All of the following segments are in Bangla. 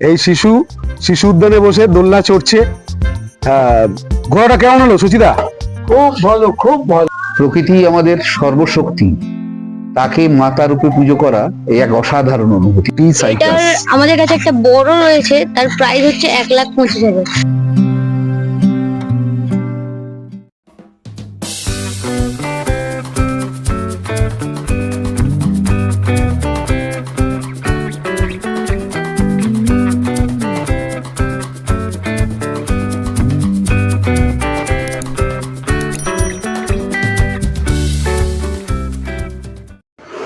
এই শিশু শিশু উদ্যানে বসে দোলনা চড়ছে। আহ, ঘোড়াটা কেমন হলো সুচিদা খুব ভালো খুব ভালো। প্রকৃতি আমাদের সর্বশক্তি। তাকে মাতা রূপে পুজো করা এই এক অসাধারণ অনুভূতি। আমাদের কাছে একটা বড় রয়েছে তার প্রাইস হচ্ছে এক লাখ পঁচিশ হাজার।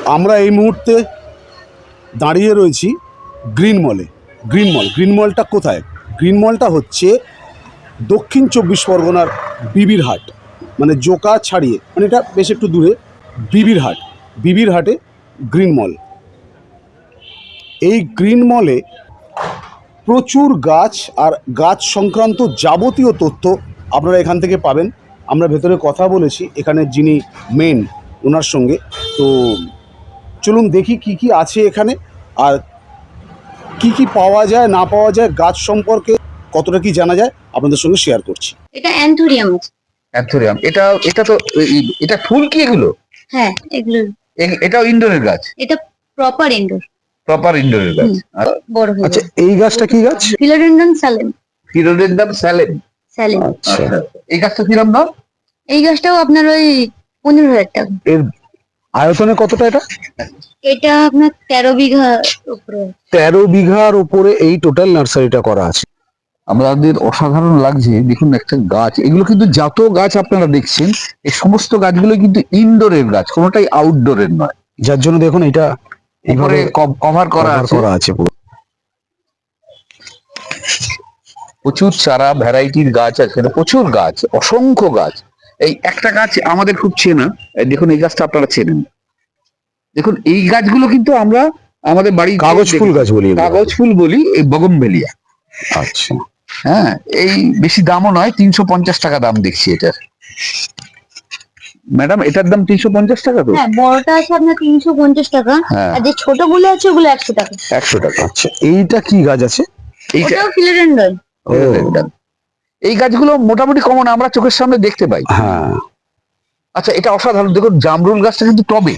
আমরা এই মুহূর্তে দাঁড়িয়ে রয়েছি গ্রিন মলে। গ্রিন মল। গ্রিন মলটা কোথায়? গ্রিন মলটা হচ্ছে দক্ষিণ চব্বিশ পরগনার বিবির হাট। মানে জোকা ছাড়িয়ে মানে এটা বেশ একটু দূরে, বিবির হাট। বিবির হাটে গ্রিন মল। এই গ্রিন মলে প্রচুর গাছ আর গাছ সংক্রান্ত যাবতীয় তথ্য আপনারা এখান থেকে পাবেন। আমরা ভেতরে কথা বলেছি, এখানে যিনি মেন ওনার সঙ্গে। তো চলুন দেখি কি কি আছে এখানে। আর কি কি পাওয়া যায় না পাওয়া যায় গাছ সম্পর্কে কতটা কি জানা যায় আপনাদের সঙ্গে শেয়ার করছি। এটা অ্যান্থোরিয়াম। অ্যান্থোরিয়াম এটা এটা তো এটা ফুল কি এগুলো? হ্যাঁ এগুলো। এটাও ইনডোরের গাছ? এটা প্রপার ইনডোর প্রপার ইনডোরের গাছ। আর বড় হয়ে আচ্ছা এই গাছটা কি গাছ? Philodendron selloum philodendron selloum selloum আচ্ছা। এই গাছটা কিরম দাম? এই গাছটাও আপনার ওই পনেরো হাজার টাকা। এর আয়তনে কতটা এটা? এটা আপনার তেরো বিঘা উপরে। তেরো বিঘার ওপরে এই টোটাল নার্সারিটা করা আছে। আমাদের অসাধারণ লাগছে। দেখুন একটা গাছ। এগুলো কিন্তু যত গাছ আপনারা দেখছেন। এই সমস্ত গাছগুলো কিন্তু ইনডোরের গাছ কোনোটাই আউটডোরের নয়। যার জন্য দেখুন এটা উপরে এইভাবে কভার করা আছে। করা আছে পুরো। প্রচুর চারা ভ্যারাইটির গাছ আছে। এখানে প্রচুর গাছ অসংখ্য গাছ। এই একটা গাছ আমাদের খুব চেনা। দেখুন এই গাছটা আপনারা চেনেন। দেখুন এই গাছগুলো কিন্তু আমরা আমাদের বাড়ি কাগজ ফুল গাছ বলি কাগজ ফুল বলি এই বগমভেলিয়া আচ্ছা। হ্যাঁ এই বেশি দামও নয় তিনশো পঞ্চাশ টাকা দাম দেখছি এটার। ম্যাডাম এটার দাম তিনশো পঞ্চাশ টাকা তো? হ্যাঁ বড়টা আছে আপনার তিনশো পঞ্চাশ টাকা হ্যাঁ। আর যে ছোটগুলো আছে ওগুলো একশো টাকা। একশো টাকা। আচ্ছা এইটা কি গাছ আছে? এইটা ও এই গাছগুলো মোটামুটি কমন আমরা চোখের সামনে দেখতে পাই। হ্যাঁ। আচ্ছা এটা অসাধারণ। দেখুন জামরুল গাছটা কিন্তু টবে।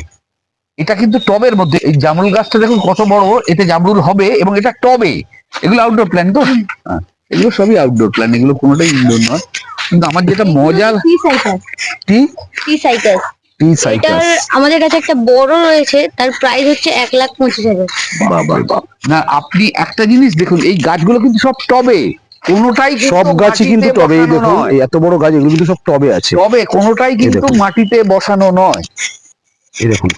এটা কিন্তু টবের মধ্যে। এই জামরুল গাছটা দেখুন কত বড় এতে জামরুল হবে এবং এটা টবে। এগুলো আউটডোর প্ল্যান তো? হ্যাঁ, এগুলো সবই আউটডোর প্ল্যান এগুলো কোনোটাই ইনডোর নয়। কিন্তু আমার যেটা মজা টি টি টি সাইকাস টি সাইকাস আমাদের কাছে একটা বড় রয়েছে তার প্রাইস হচ্ছে এক লাখ পঁচিশ হাজার। বাবা। না আপনি একটা জিনিস দেখুন এই গাছগুলো কিন্তু সব টবে। কোনোটাই কিন্তু সব গাছই কিন্তু টবে এই দেখুন নয়। এত বড় গাছ এগুলো কিন্তু সব টবে আছে। টবে কোনোটাই কিন্তু মাটিতে বসানো নয়। এই দেখুন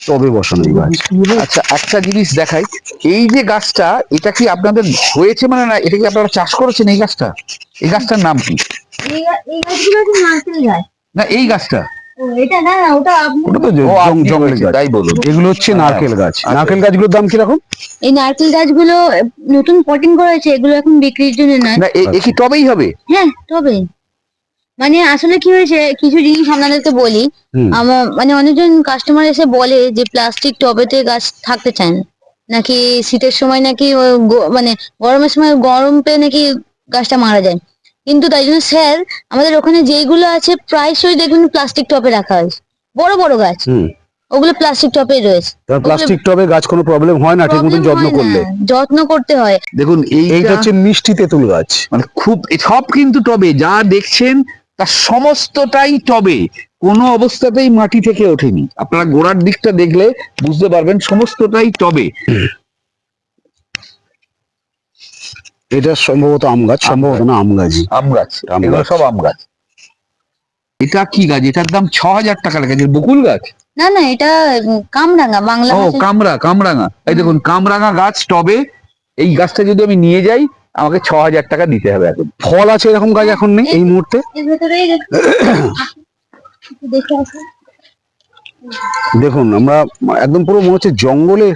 টবে বসানো এই গাছ। আচ্ছা একটা জিনিস দেখাই। এই যে গাছটা এটা কি আপনাদের হয়েছে মানে না এটা কি আপনারা চাষ করেছেন এই গাছটা? এই গাছটার নাম কি? এই গা- এই নারকেল গাছ। না এই গাছটা। এটা না না ওটা ওটা তো ও, আপনি জঙ্গল হয়েছে, গাছ। তাই বলুন। এগুলো হচ্ছে নারকেল গাছ। আচ্ছা। নারকেল গাছগুলোর দাম কীরকম? এই নারকেল গাছগুলো নতুন পটিং করা হয়েছে এগুলো এখন বিক্রির জন্য নয় না এ- এ কি টবেই হবে? হ্যাঁ মানে আসলে কি হয়েছে কিছু জিনিস আপনাদেরকে বলি। আমার মানে অনেকজন কাস্টমার এসে বলে যে প্লাস্টিক টবেতে গাছ থাকতে চায় না নাকি শীতের সময় নাকি মানে গরমের সময় গরম পেয়ে নাকি গাছটা মারা যায়। কিন্তু তাই জন্য স্যার আমাদের ওখানে যেইগুলো আছে প্রায়শই দেখবেন প্লাস্টিক টবে রাখা হয়েছে। বড় বড় গাছ। হুম। ওগুলো প্লাস্টিক টবে রয়েছে। প্লাস্টিক টবে গাছ কোনো প্রবলেম হয় না ঠিক মতন যত্ন করলে। যত্ন করতে হয়। দেখুন এইটা এইটা হচ্ছে মিষ্টি তেঁতুল গাছ। মানে খুব সব কিন্তু টবে যা দেখছেন তার সমস্তটাই টবে কোনো অবস্থাতেই মাটি থেকে ওঠেনি। আপনারা গোড়ার দিকটা দেখলে বুঝতে পারবেন সমস্তটাই টবে এটা সম্ভবত আম গাছ সম্ভবত না আম গাছ। আম গাছ। আম এগুলো গাছ। সব আম গাছ। এটা কি গাছ? এটার দাম ছ হাজার টাকা লেগেছে। বকুল গাছ? না না এটা কামরাঙা বাংলা ও কামরা কামরাঙা। এই দেখুন কামরাঙা গাছ টবে এই গাছটা যদি আমি নিয়ে যাই আমাকে ছ হাজার টাকা দিতে হবে এখন। ফল আছে এরকম গাছ এখন নেই এই মুহূর্তে? দেখুন আমরা একদম পুরো মনে হচ্ছে জঙ্গলে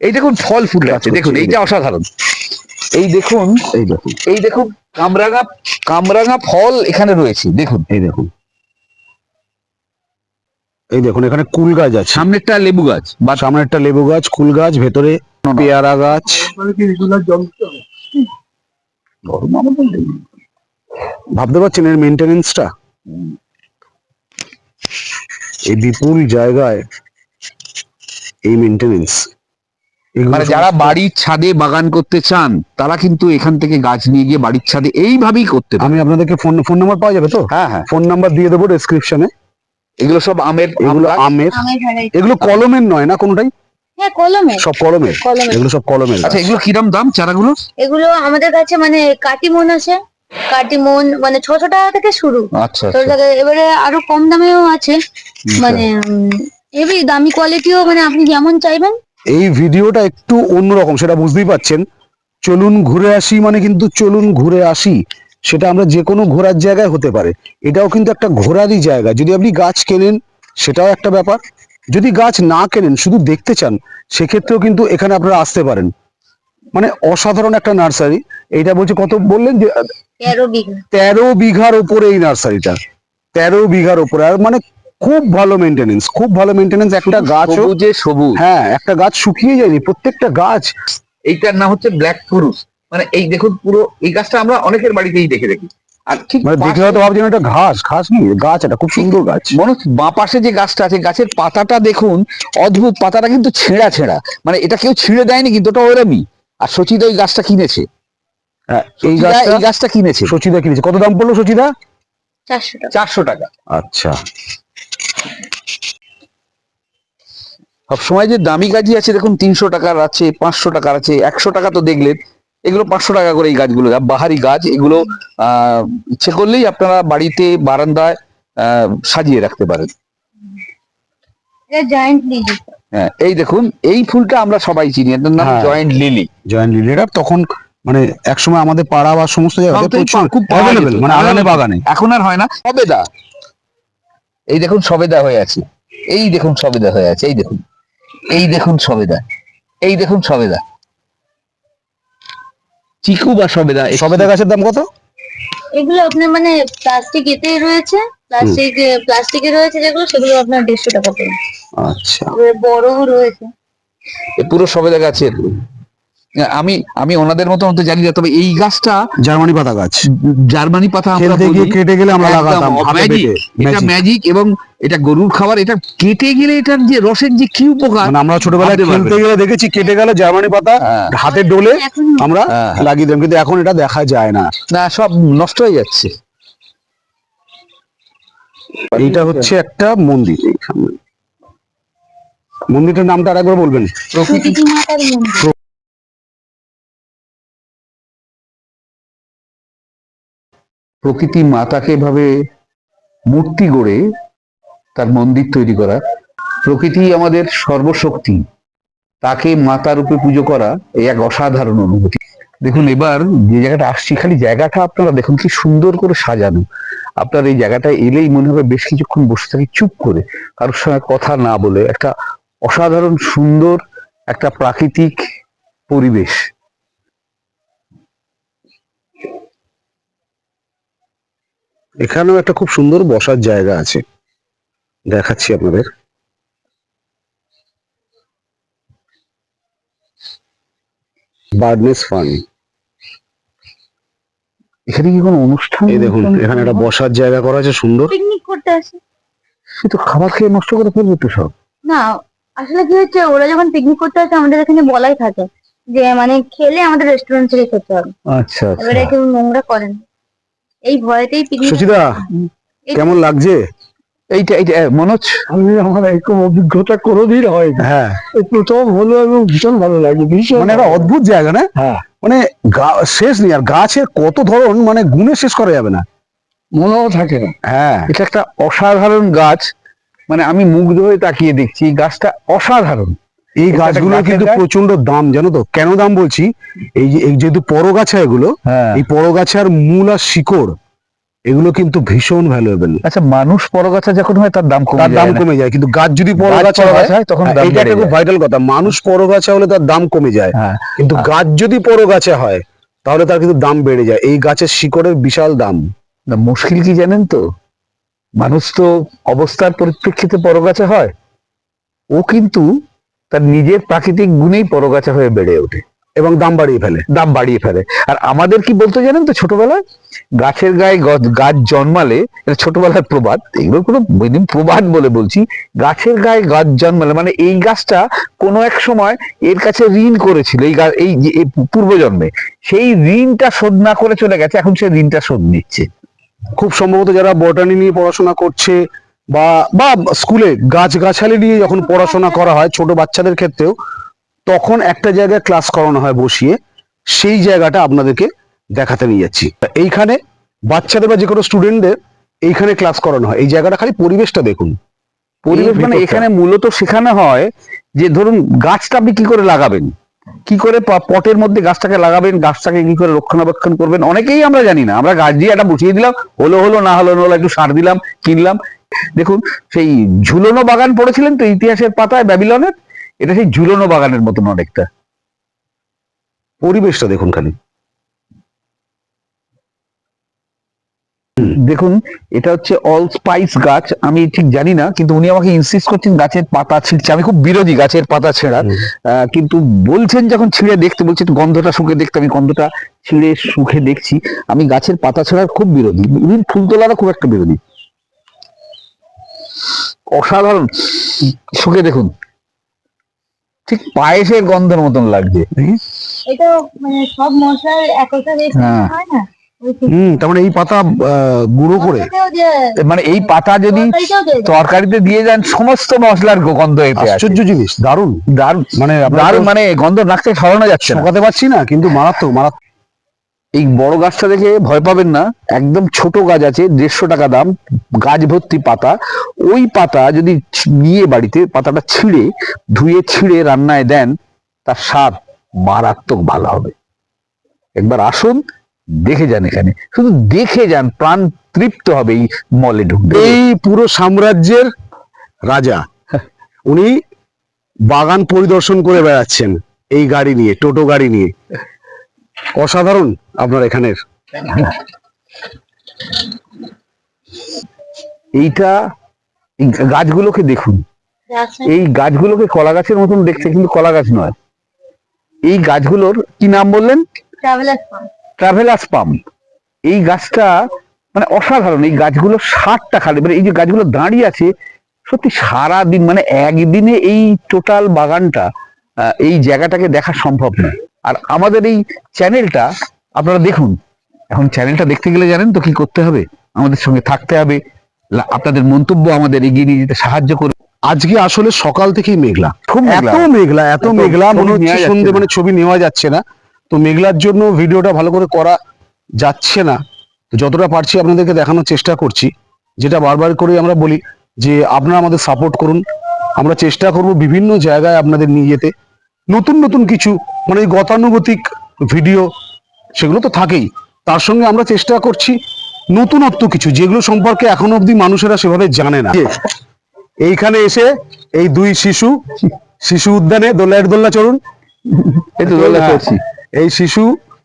এই দেখুন ফল ফুটে আছে। দেখুন এইটা অসাধারণ। এই দেখুন এই দেখুন। এই দেখুন কামরাঙা কামরাঙা ফল এখানে রয়েছে দেখুন। এই দেখুন। এই দেখুন এখানে কুল গাছ আছে। সামনেরটা লেবু গাছ বা সামনে একটা লেবু গাছ কুল গাছ ভেতরে পেয়ারা গাছ। ভাবতে পারছেন এর মেনটেনেন্সটা এই বিপুল জায়গায় এই মেনটেনেন্স মানে যারা বাড়ির ছাদে বাগান করতে চান তারা কিন্তু এখান থেকে গাছ নিয়ে গিয়ে বাড়ির ছাদে এইভাবেই করতে পারে। আমি আপনাদেরকে ফোন ফোন নাম্বার পাওয়া যাবে তো? হ্যাঁ হ্যাঁ। ফোন নাম্বার দিয়ে দেবো ডেসক্রিপশনে এগুলো সব আমের এগুলো আমের। এগুলো কলমের নয় না কোনোটাই? হ্যাঁ কলমে সব কলমে এগুলো সব কলমের আচ্ছা এগুলো কিরম দাম চারাগুলো? এগুলো আমাদের কাছে মানে কাটিমন আছে কাটিমন মানে ছশো টাকা থেকে শুরু। আচ্ছা আচ্ছা। এবারে আরও কম দামেও আছে। মানে এবি দামি কোয়ালিটিও মানে আপনি যেমন চাইবেন এই ভিডিওটা একটু অন্যরকম সেটা বুঝতেই পাচ্ছেন চলুন ঘুরে আসি মানে কিন্তু চলুন ঘুরে আসি। সেটা আমরা যে কোনো ঘোরার জায়গায় হতে পারে। এটাও কিন্তু একটা ঘোরারই জায়গা। যদি আপনি গাছ কেনেন সেটাও একটা ব্যাপার। যদি গাছ না কেনেন শুধু দেখতে চান সেক্ষেত্রেও কিন্তু এখানে আপনারা আসতে পারেন। মানে অসাধারণ একটা নার্সারি। এইটা বলছে কত বললেন যে তেরো তেরো বিঘার ওপরে এই নার্সারিটা। তেরো বিঘার ওপরে আর মানে খুব ভালো মেনটেনেন্স খুব ভালো মেনটেনেন্স একটা গাছও যে সবুজ। হ্যাঁ একটা গাছ শুকিয়ে যায়নি প্রত্যেকটা গাছ এইটার নাম হচ্ছে ব্ল্যাক ফুরুস মানে এই দেখুন পুরো এই গাছটা আমরা অনেকের বাড়িতেই দেখে দেখি আর ঠিক মানে দেখলে পাশে- হয়তো ভাবছেন এটা ঘাস ঘাস গাছ এটা খুব সুন্দর গাছ। মনে হচ্ছে বাঁ পাশে যে গাছটা আছে গাছের পাতাটা দেখুন অদ্ভুত পাতাটা কিন্তু ছেঁড়া ছেঁড়া। মানে এটা কেউ ছিঁড়ে দেয়নি কিন্তু ওটা ওরমই। আর সচিদা ওই গাছটা কিনেছে। হ্যাঁ, এই গাছটা এই গাছটা কিনেছে। সচিদা কিনেছে। কত দাম পড়ল সচিদা? চারশো টাকা। চারশো টাকা। আচ্ছা। সবসময় যে দামি গাছই আছে দেখুন তিনশো টাকার আছে পাঁচশো টাকার আছে একশো টাকা তো দেখলেন এগুলো পাঁচশো টাকা করে এই গাছগুলো বাহারি গাছ এগুলো আহ ইচ্ছে করলেই আপনারা বাড়িতে বারান্দায় আহ সাজিয়ে রাখতে পারেন। এটা জায়েন্ট লিলি হ্যাঁ এই দেখুন এই ফুলটা আমরা সবাই চিনি এটার নাম। জয়েন্ট লিলি জয়েন্ট লিলিটা তখন মানে একসময় আমাদের পাড়া বা সমস্ত জায়গায় খুব পাওয়া মানে আগানে বাগানে এখন আর হয় না সবেদা। এই দেখুন সবেদা হয়ে আছে। এই দেখুন সবেদা হয়ে আছে এই দেখুন। এই দেখুন সবেদা। এই দেখুন সবেদা। চিকু বা সবেদা? এই সবেদা গাছের দাম কত? এগুলো আপনার মানে প্লাস্টিক এতে রয়েছে। প্লাস্টিক প্লাস্টিকে রয়েছে যেগুলো সেগুলো আপনার দেড়শো টাকা পড়বে আচ্ছা। বড়ও রয়েছে। এ পুরো সবেদা গাছের? আমি আমি ওনাদের মতো মতো জানি না তবে এই গাছটা জার্মানি পাতা গাছ। জার্মানি পাতা আমরা কেটে গেলে আমরা লাগাতাম এটা ম্যাজিক এবং এটা গরুর খাবার এটা কেটে গেলে এটার যে রসের যে কি উপকার মানে আমরা ছোটবেলায় খেলতে গেলে দেখেছি কেটে গেলে জার্মানি পাতা হ্যাঁ। হাতে ডোলে আমরা হ্যাঁ। লাগিয়ে দিলাম কিন্তু এখন এটা দেখা যায় না। না সব নষ্ট হয়ে যাচ্ছে। এটা হচ্ছে একটা মন্দির সামনে। মন্দিরটার নামটা আরেকবার বলবেন। প্রকৃতি প্রকৃতি মাতার মন্দির। প্রকৃতি মাতাকে এভাবে মূর্তি গড়ে তার মন্দির তৈরি করা। প্রকৃতি আমাদের সর্বশক্তি। তাকে মাতা রূপে পুজো করা এই এক অসাধারণ অনুভূতি। দেখুন, এবার যে জায়গাটা আসছি, খালি জায়গাটা আপনারা দেখুন কি সুন্দর করে সাজানো। আপনার এই জায়গাটা এলেই মনে হবে বেশ কিছুক্ষণ বসে থাকি চুপ করে। কারোর সঙ্গে কথা না বলে একটা অসাধারণ সুন্দর একটা প্রাকৃতিক পরিবেশ। এখানেও একটা খুব সুন্দর বসার জায়গা আছে। দেখাচ্ছি আপনাদের। Birds farm. এখানে কি কোনো অনুষ্ঠান এই দেখুন এখানে একটা বসার জায়গা করা আছে সুন্দর। পিকনিক করতে আসে। সে তো খাবার খেয়ে নষ্ট করে ফেলবে তো সব। না আসলে কি হচ্ছে ওরা যখন পিকনিক করতে আসে আমাদের এখানে বলাই থাকে যে মানে খেলে আমাদের রেস্টুরেন্ট থেকে খেতে হবে। আচ্ছা এবারে কেউ নোংরা করেন এই ভয়েতেই সুচিদা কেমন লাগছে? এইটা এইটা মনোজ? আমি আমার এরকম অভিজ্ঞতা কোনোদিন হয়। হ্যাঁ প্রথম হলো এবং ভীষণ ভালো লাগে ভীষণ মানে একটা অদ্ভুত জায়গা না? হ্যাঁ। মানে গা- শেষ নেই আর গাছের কত ধরন মানে গুণে শেষ করা যাবে না। মনেও থাকে না। হ্যাঁ। এটা একটা অসাধারণ গাছ মানে আমি মুগ্ধ হয়ে তাকিয়ে দেখছি এই গাছটা অসাধারণ। এই গাছগুলো কিন্তু প্রচণ্ড দাম জানো তো? কেন দাম বলছি? এই যেহেতু পরগাছা এগুলো হ্যাঁ। এই পরগাছার মূল আর শিকড় এগুলো কিন্তু ভীষণ ভ্যালুয়েবল আচ্ছা মানুষ পরগাছা যখন হয় তার দাম কমে তার দাম কমে যায় কিন্তু গাছ যদি গাছ পরগাছা হয় তখন হ্যাঁ, বেড়ে একটা খুব ভাইটাল কথা মানুষ পরগাছা হলে তার দাম কমে যায় হ্যাঁ। কিন্তু গাছ যদি পরগাছা হয় তাহলে তার কিন্তু দাম বেড়ে যায় এই গাছের শিকড়ের বিশাল দাম। না, মুশকিল কি জানেন তো? মানুষ তো অবস্থার পরিপ্রেক্ষিতে পরগাছা হয় ও কিন্তু তার নিজের প্রাকৃতিক গুণেই পরগাছা হয়ে বেড়ে ওঠে। এবং দাম বাড়িয়ে ফেলে। দাম বাড়িয়ে ফেলে। আর আমাদের কি বলতে জানেন তো ছোটবেলায়? গাছের গায়ে গাছ জন্মালে এটা ছোটবেলার প্রবাদ এগুলো কোনো প্রবাদ বলে বলছি গাছের গায়ে গাছ জন্মালে মানে এই গাছটা কোনো এক সময় এর কাছে ঋণ করেছিল এই গা- এই যে এই পূর্বজন্মে। সেই ঋণটা শোধ না করে চলে গেছে এখন সে ঋণটা শোধ নিচ্ছে। খুব সম্ভবত যারা বটানি নিয়ে পড়াশোনা করছে বা বা স্কুলে গাছ গাছালি নিয়ে যখন পড়াশোনা করা হয় ছোট বাচ্চাদের ক্ষেত্রেও তখন একটা জায়গায় ক্লাস করানো হয় বসিয়ে সেই জায়গাটা আপনাদেরকে দেখাতে নিয়ে যাচ্ছি। এইখানে বাচ্চাদের বা যে কোনো স্টুডেন্টদের এইখানে ক্লাস করানো হয়। এই জায়গাটা খালি পরিবেশটা দেখুন। পরিবেশ মানে এখানে মূলত শেখানো হয় যে ধরুন গাছটা আপনি কি করে লাগাবেন? কি করে পটের মধ্যে গাছটাকে লাগাবেন? গাছটাকে কি করে রক্ষণাবেক্ষণ করবেন? অনেকেই আমরা জানি না। আমরা গাছ দিয়ে একটা বসিয়ে দিলাম হলো হলো না হলো না হলো একটু সার দিলাম কিনলাম দেখুন সেই ঝুলনো বাগান পড়েছিলেন তো ইতিহাসের পাতায় ব্যাবিলনের? এটা সেই ঝুলনো বাগানের মতন অনেকটা। পরিবেশটা দেখুন খালি। দেখুন এটা হচ্ছে অল স্পাইস গাছ আমি ঠিক জানি না কিন্তু উনি আমাকে ইনসিস্ট করছেন গাছের পাতা ছিঁড়ছে। আমি খুব বিরোধী গাছের পাতা ছেঁড়ার আহ, কিন্তু বলছেন যখন ছিঁড়ে দেখতে বলছেন গন্ধটা শুকে দেখতে আমি গন্ধটা ছিঁড়ে শুকে দেখছি। আমি গাছের পাতা ছেঁড়ার খুব বিরোধী। ইভেন ফুল তোলারও খুব একটা বিরোধী। অসাধারণ। শুকে দেখুন ঠিক পায়েসের গন্ধের মতন লাগছে। এটা মানে সব মশলার একতা হ্যাঁ। হয় না? হুম তার মানে এই পাতা আহ, গুঁড়ো করে। মানে এই পাতা যদি তরকারিতে দিয়ে যান সমস্ত মশলার গন্ধ এতে আশ্চর্য জিনিস দারুণ। দারুণ। মানে আপনার দারুণ মানে গন্ধ নাকতে সরানো যাচ্ছে না। শোকাতে পারছি না কিন্তু মারাত্মক মারাত্মক। এই বড় গাছটা দেখে ভয় পাবেন না। একদম ছোট গাছ আছে, দেড়শো টাকা দাম, গাছ ভর্তি পাতা। ওই পাতা যদি নিয়ে বাড়িতে পাতাটা ছিঁড়ে, ধুয়ে ছিঁড়ে রান্নায় দেন, তার স্বাদ মারাত্মক ভালো হবে। একবার আসুন, দেখে যান এখানে। শুধু দেখে যান, প্রাণ তৃপ্ত হবে এই মলে ঢুকবে এই পুরো সাম্রাজ্যের রাজা, উনি বাগান পরিদর্শন করে বেড়াচ্ছেন এই গাড়ি নিয়ে, টোটো গাড়ি নিয়ে। অসাধারণ আপনার এখানের। এইটা গাছগুলোকে দেখুন। এই গাছগুলোকে কলা গাছের মতন দেখতে কিন্তু কলা গাছ নয়। এই গাছগুলোর কি নাম বললেন? ট্রাভেলার্স পাম্প এই গাছটা মানে অসাধারণ। এই গাছগুলো ষাটটা খালি। মানে এই যে গাছগুলো দাঁড়িয়ে আছে সত্যি সারা দিন মানে একদিনে এই টোটাল বাগানটা এই জায়গাটাকে দেখা সম্ভব না আর আমাদের এই চ্যানেলটা আপনারা দেখুন। এখন চ্যানেলটা দেখতে গেলে জানেন তো কি করতে হবে? আমাদের সঙ্গে থাকতে হবে। আপনাদের মন্তব্য আমাদের এগিয়ে নিয়ে যেতে সাহায্য করবে। আজকে আসলে সকাল থেকেই মেঘলা। খুব এত মেঘলা এত মেঘলা মনে হচ্ছে নেওয়া যাচ্ছে সন্ধে মানে ছবি নেওয়া যাচ্ছে না। তো মেঘলার জন্য ভিডিওটা ভালো করে করা যাচ্ছে না। তো যতটা পারছি আপনাদেরকে দেখানোর চেষ্টা করছি। যেটা বারবার করে আমরা বলি যে আপনারা আমাদের সাপোর্ট করুন। আমরা চেষ্টা করব বিভিন্ন জায়গায় আপনাদের নিয়ে যেতে। নতুন নতুন কিছু মানে এই গতানুগতিক ভিডিও সেগুলো তো থাকেই। তার সঙ্গে আমরা চেষ্টা করছি নতুনত্ব কিছু যেগুলো সম্পর্কে এখনও অবধি মানুষেরা সেভাবে জানে না। এইখানে এসে এই দুই শিশু শিশু উদ্যানে দোল্লায়ের দোল্লা চড়ুন। এই তো দোলা হ্যাঁ, চড়ছি এই শিশু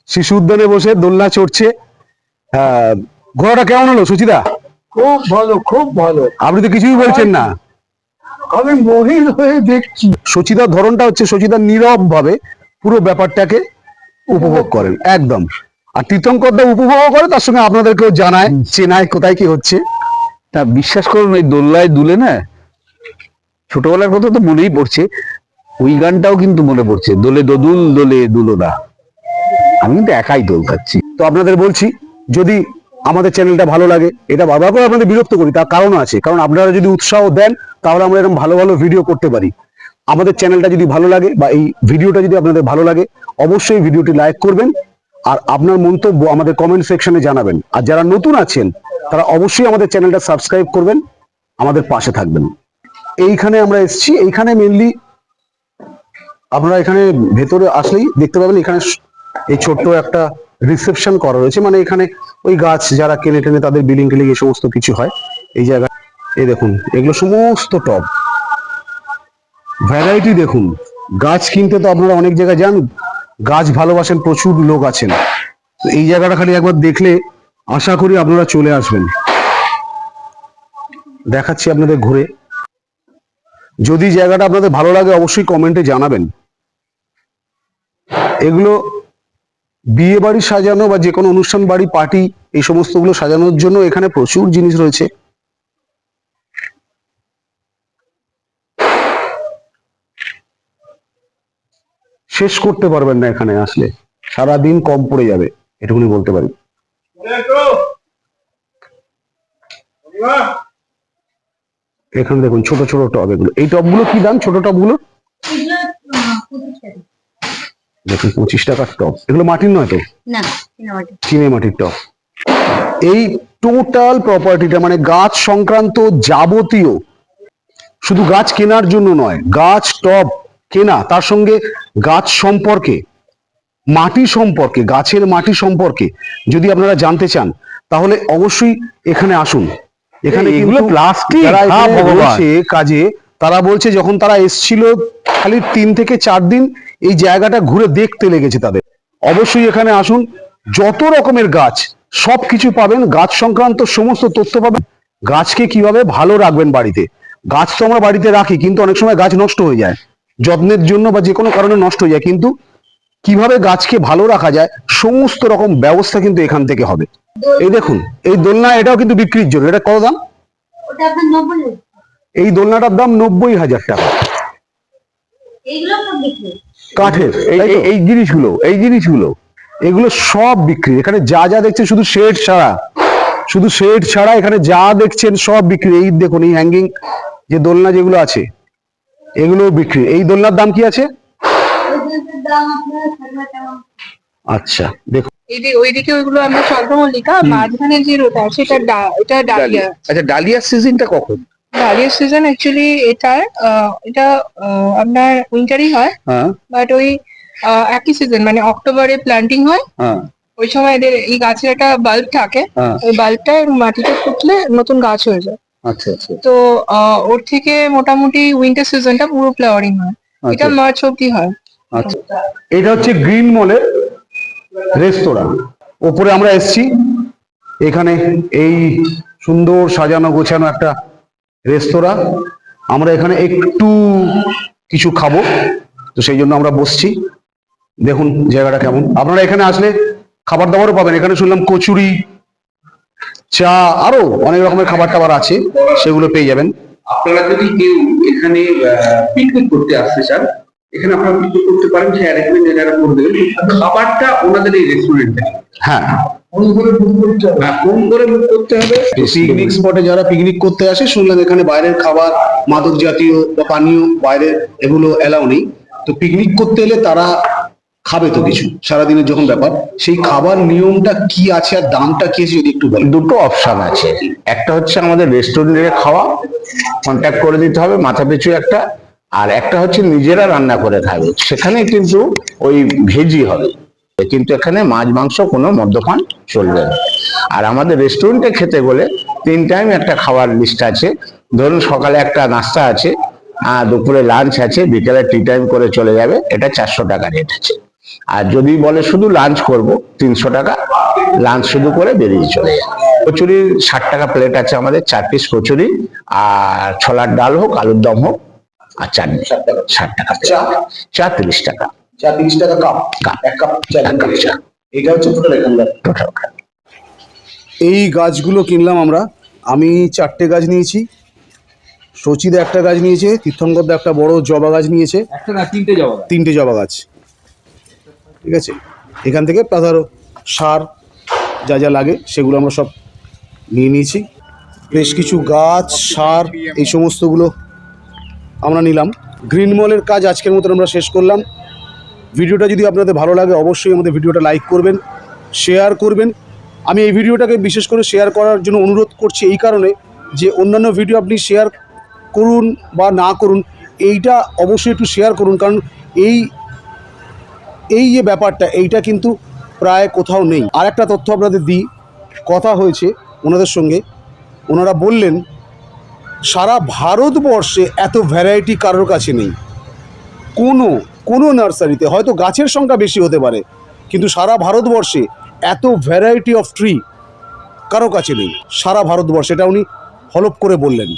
শিশু উদ্যানে বসে দোলনা চড়ছে। আহ, ঘোড়াটা কেমন হলো সুচিদা? খুব ভালো খুব ভালো। আপনি তো কিছুই বলছেন না। আমি মহিল হয়ে দেখছি। সচিদার ধরনটা হচ্ছে সচিদা নীরব ভাবে পুরো ব্যাপারটাকে উপভোগ করেন একদম। আর তীর্থঙ্কর দা উপভোগ করে তার সঙ্গে আপনাদেরকেও জানায় চেনায় কোথায় কি হচ্ছে। তা বিশ্বাস করুন ওই দোল্লায় দুলে না ছোটবেলার কথা তো মনেই পড়ছে ওই গানটাও কিন্তু মনে পড়ছে দোলে দোদুল দোলে দুলোনা আমি কিন্তু একাই দোল খাচ্ছি। তো আপনাদের বলছি যদি আমাদের চ্যানেলটা ভালো লাগে এটা বারবার করে আপনাদের বিরক্ত করি তার কারণ আছে। কারণ আপনারা যদি উৎসাহ দেন তাহলে আমরা এরকম ভালো ভালো ভিডিও করতে পারি। আমাদের চ্যানেলটা যদি ভালো লাগে বা এই ভিডিওটা যদি আপনাদের ভালো লাগে, অবশ্যই ভিডিওটি লাইক করবেন আর আপনার মন্তব্য আমাদের কমেন্ট সেকশনে জানাবেন। আর যারা নতুন আছেন, তারা অবশ্যই আমাদের চ্যানেলটা সাবস্ক্রাইব করবেন, আমাদের পাশে থাকবেন। এইখানে আমরা এসেছি। এইখানে মেনলি আপনারা এখানে ভেতরে আসলেই দেখতে পাবেন, এখানে এই ছোট্ট একটা রিসেপশন করা রয়েছে। মানে এখানে ওই গাছ যারা কেনে টেনে তাদের বিলিং টিলিং এই সমস্ত কিছু হয়। এই জায়গা এই দেখুন, এগুলো সমস্ত টব। ভ্যারাইটি দেখুন, গাছ কিনতে তো আপনারা অনেক জায়গায় যান গাছ ভালোবাসেন, প্রচুর লোক আছেন। তো এই জায়গাটা খালি একবার দেখলে আশা করি আপনারা চলে আসবেন। দেখাচ্ছি আপনাদের ঘুরে। যদি জায়গাটা আপনাদের ভালো লাগে, অবশ্যই কমেন্টে জানাবেন। এগুলো বিয়ে বাড়ি সাজানো বা যে কোনো অনুষ্ঠান, বাড়ি, পার্টি, এই সমস্তগুলো সাজানোর জন্য এখানে প্রচুর জিনিস রয়েছে। শেষ করতে পারবেন না এখানে আসলে। সারা দিন কম পড়ে যাবে এটুকুনি বলতে পারি। এখানে দেখুন ছোট ছোট টব এগুলো। এই টবগুলো কি দাম? ছোট টবগুলো? দেখুন পঁচিশ টাকার টব। এগুলো মাটির নয় তো? চিনে মাটির টব। এই টোটাল প্রপার্টিটা মানে গাছ সংক্রান্ত যাবতীয় শুধু গাছ কেনার জন্য নয় গাছ টব কেনা তার সঙ্গে গাছ সম্পর্কে মাটি সম্পর্কে গাছের মাটি সম্পর্কে যদি আপনারা জানতে চান তাহলে অবশ্যই এখানে আসুন। এখানে এগুলো হ্যাঁ, কাজে তারা বলছে যখন তারা এসছিল খালি তিন থেকে চার দিন এই জায়গাটা ঘুরে দেখতে লেগেছে তাদের। অবশ্যই এখানে আসুন যত রকমের গাছ সব কিছু পাবেন গাছ সংক্রান্ত সমস্ত তথ্য পাবেন। গাছকে কীভাবে ভালো রাখবেন বাড়িতে? গাছ তো আমরা বাড়িতে রাখি কিন্তু অনেক সময় গাছ নষ্ট হয়ে যায়। যত্নের জন্য বা যে কোনো কারণে নষ্ট হয়ে যায় কিন্তু কীভাবে গাছকে ভালো রাখা যায় সমস্ত রকম ব্যবস্থা কিন্তু এখান থেকে হবে। এই দেখুন এই দোলনা এটাও কিন্তু বিক্রির জন্য। এটা কত দাম? এই দোলনাটার দাম নব্বই হাজার টাকা। এইগুলো সব বিক্রি কাঠের এই জিনিসগুলো এই জিনিসগুলো এগুলো সব বিক্রি। এখানে যা যা দেখছেন শুধু শেড ছাড়া। শুধু শেড ছাড়া এখানে যা দেখছেন সব বিক্রি। এই দেখুন এই হ্যাঙ্গিং যে দোলনা যেগুলো আছে এগুলো বিক্রি। এই দোলনার দাম কি আছে? ওই আচ্ছা দেখুন। ওইদিকে ওইগুলো আমরা চন্দ্রমল্লিকা মাঝখানে যে রোটা সেটা এটা ডালিয়া। আচ্ছা সিজনটা কখন? ডালিয়ার সিজন অ্যাকচুয়ালি এটা আহ, আপনার উইন্টারই হয় হ্যাঁ। বাট ওই আহ, একই সিজন মানে অক্টোবরে প্ল্যান্টিং হয়। হ্যাঁ। ওই সময় এদের এই গাছের একটা বাল্ব থাকে হ্যাঁ। ওই বাল্বটা মাটিতে ফুটলে নতুন গাছ হয়ে যায়। তো ওর থেকে মোটামুটি উইন্টার সিজনটা পুরো ফ্লাওয়ারিং হয়। এটা আচ্ছা মার্চ অব্দি হয়। আচ্ছা। এটা হচ্ছে গ্রিন মলের রেস্তোরাঁ ওপরে আমরা এসছি। এখানে এই সুন্দর সাজানো গোছানো একটা রেস্তোরাঁ আমরা এখানে একটু কিছু খাব। তো সেই জন্য আমরা বসছি। দেখুন জায়গাটা কেমন। আপনারা এখানে আসলে খাবার দাবারও পাবেন। এখানে শুনলাম কচুরি চা আরও অনেক রকমের খাবার টাবার আছে সেগুলো পেয়ে যাবেন। আপনারা যদি কেউ এখানে পিকনিক করতে আসতে চান এখানে আপনারা পিকনিক করতে পারেন সেই অ্যারেঞ্জমেন্ট যারা করে দেবেন খাবারটা ওনাদের এই রেস্টুরেন্টে হ্যাঁ। ফোন করে বুক করতে হবে? ফোন করে বুক করতে হবে? পিকনিক স্পটে যারা পিকনিক করতে আসে শুনলাম এখানে বাইরের খাবার মাদক জাতীয় বা পানীয় বাইরের এগুলো এলাও নেই। তো পিকনিক করতে এলে তারা খাবে তো কিছু। সারাদিনের যখন ব্যাপার, সেই খাবার নিয়মটা কি আছে আর দামটা কি আছে যদি একটু বলেন। দুটো অপশন আছে। একটা হচ্ছে আমাদের রেস্টুরেন্টে খাওয়া কন্ট্যাক্ট করে দিতে হবে, মাথা পিছু একটা। আর একটা হচ্ছে নিজেরা রান্না করে খাবে। সেখানে কিন্তু ওই ভেজি হবে। কিন্তু এখানে মাছ, মাংস কোনো মদ্যপান চলবে না। আর আমাদের রেস্টুরেন্টে খেতে বলে তিন টাইম একটা খাওয়ার লিস্ট আছে। ধরুন সকালে একটা নাস্তা আছে আর দুপুরে লাঞ্চ আছে, বিকেলে টি টাইম করে চলে যাবে। এটা চারশো টাকা রেট আছে। আর যদি বলে শুধু লাঞ্চ করব তিনশো টাকা লাঞ্চ শুধু করে বেরিয়ে চলে যাবে। কচুরি ষাট টাকা প্লেট আছে আমাদের চার পিস কচুরি আর ছোলার ডাল হোক আলুর দম হোক আর চাটনি। ষাট টাকা। চা? চা তিরিশ টাকা। চা তিরিশ টাকা কাপ কাপ। এক কাপ চা এক কাপ চা এটা হচ্ছে টোটাল এখানকার টোটাল এই গাছগুলো কিনলাম আমরা। আমি চারটে গাছ নিয়েছি। সচিদা একটা গাছ নিয়েছে তীর্থঙ্করদা একটা বড় জবা গাছ নিয়েছে। একটা তিনটে যাওয়া তিনটে জবা গাছ। ঠিক আছে? এখান থেকে প্লাস সার যা যা লাগে সেগুলো আমরা সব নিয়ে নিয়েছি। বেশ কিছু গাছ, সার এই সমস্তগুলো আমরা নিলাম। গ্রিন মলের কাজ আজকের মতন আমরা শেষ করলাম। ভিডিওটা যদি আপনাদের ভালো লাগে অবশ্যই আমাদের ভিডিওটা লাইক করবেন, শেয়ার করবেন। আমি এই ভিডিওটাকে বিশেষ করে শেয়ার করার জন্য অনুরোধ করছি এই কারণে যে অন্যান্য ভিডিও আপনি শেয়ার করুন বা না করুন, এইটা অবশ্যই একটু শেয়ার করুন। কারণ এই এই যে ব্যাপারটা, এইটা কিন্তু প্রায় কোথাও নেই। আর একটা তথ্য আপনাদের দিই। কথা হয়েছে ওনাদের সঙ্গে। ওনারা বললেন, সারা ভারতবর্ষে এত ভ্যারাইটি কারোর কাছে নেই। কোনো কোনো নার্সারিতে, হয়তো গাছের সংখ্যা বেশি হতে পারে, কিন্তু সারা ভারতবর্ষে এত ভ্যারাইটি অফ ট্রি কারও কাছে নেই। সারা ভারতবর্ষে, এটা উনি হলপ করে বললেন।